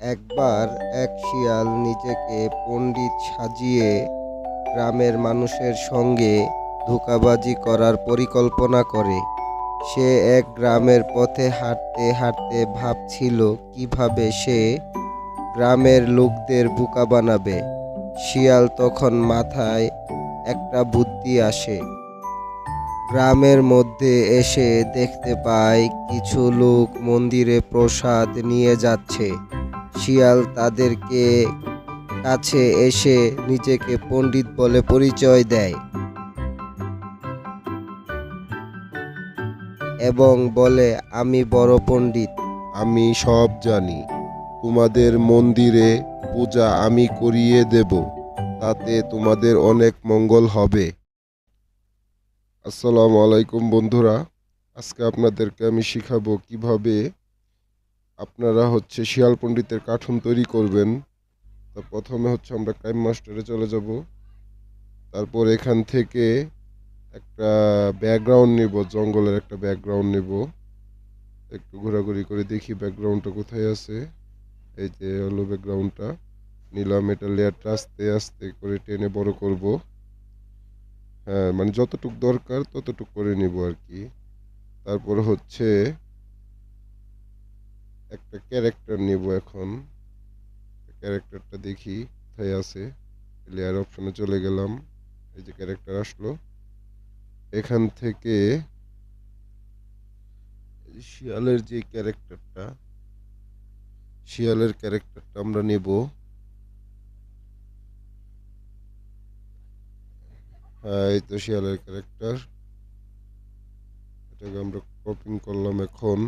একবার এক শিয়াল নিজেকে পণ্ডিত সাজিয়ে গ্রামের মানুষের সঙ্গে ধোঁকাবাজি করার পরিকল্পনা করে। সে এক গ্রামের পথে হাঁটতে হাঁটতে ভাবছিল কীভাবে সে গ্রামের লোকদের বোকা বানাবে। শিয়াল তখন মাথায় একটা বুদ্ধি আসে। গ্রামের মধ্যে এসে দেখতে পায় কিছু লোক মন্দিরে প্রসাদ নিয়ে যাচ্ছে। শিয়াল তাদেরকে কাছে এসে নিজেকে পণ্ডিত বলে পরিচয় দেয় এবং বলে, আমি বড় পণ্ডিত। আমি সব জানি। তোমাদের মন্দিরে পূজা আমি করিয়ে দেব। তাতে তোমাদের অনেক মঙ্গল হবে। আসসালামু আলাইকুম বন্ধুরা। আজকে আপনাদেরকে আমি শিখাবো কীভাবে আপনারা হচ্ছে শিয়াল পণ্ডিতের কার্টুন তৈরি করবেন। তো প্রথমে হচ্ছে আমরা ক্রাইম মাস্টারে চলে যাব। তারপর এখান থেকে একটা ব্যাকগ্রাউন্ড নিব, জঙ্গলের একটা ব্যাকগ্রাউন্ড নিব। একটু ঘোরাঘুরি করে দেখি ব্যাকগ্রাউন্ডটা কোথায় আছে। এই যে হলো ব্যাকগ্রাউন্ডটা। নিলাম, এটা লেয়ারটা আস্তে আস্তে করে টেনে বড় করব। হ্যাঁ মানে যতটুক দরকার ততটুক করে নিব আর কি। তারপর হচ্ছে একটা ক্যারেক্টার নিব এখন। ক্যারেক্টারটা দেখি, কোথায় আছে। লেয়ার অপশনে চলে গেলাম। এই যে ক্যারেক্টার আসলো। এখান থেকে শিয়ালের যে ক্যারেক্টারটা শিয়ালের ক্যারেক্টারটা আমরা নেব। হ্যাঁ এই তো শিয়ালের ক্যারেক্টার এটাকে আমরা কপিং করলাম এখন।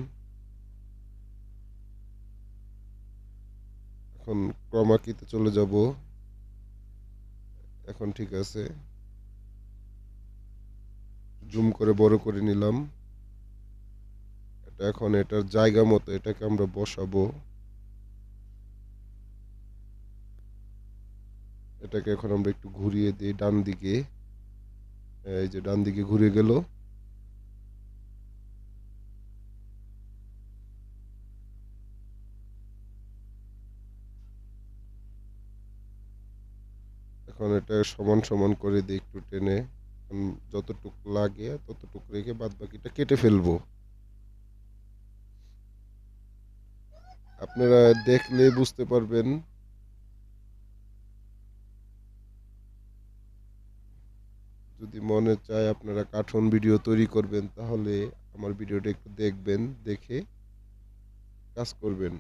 এখন ক্রমাকিতে চলে যাব। এখন ঠিক আছে। জুম করে বড় করে নিলাম। এটা এখন এটার জায়গা মতো এটাকে আমরা বসাবো। এটাকে এখন আমরা একটু ঘুরিয়ে দিই ডান দিকে এই যে ডান দিকে ঘুরে গেল। এখন এটা সমান সমান করে দিই একটু টেনে যতটুকু লাগে ততটুকু রেখে বাদ বাকিটা কেটে ফেলব। আপনারা দেখলে বুঝতে পারবেন। যদি মনে চায় আপনারা কার্টুন ভিডিও তৈরি করবেন, তাহলে আমার ভিডিওটা একটু দেখবেন, দেখে কাজ করবেন।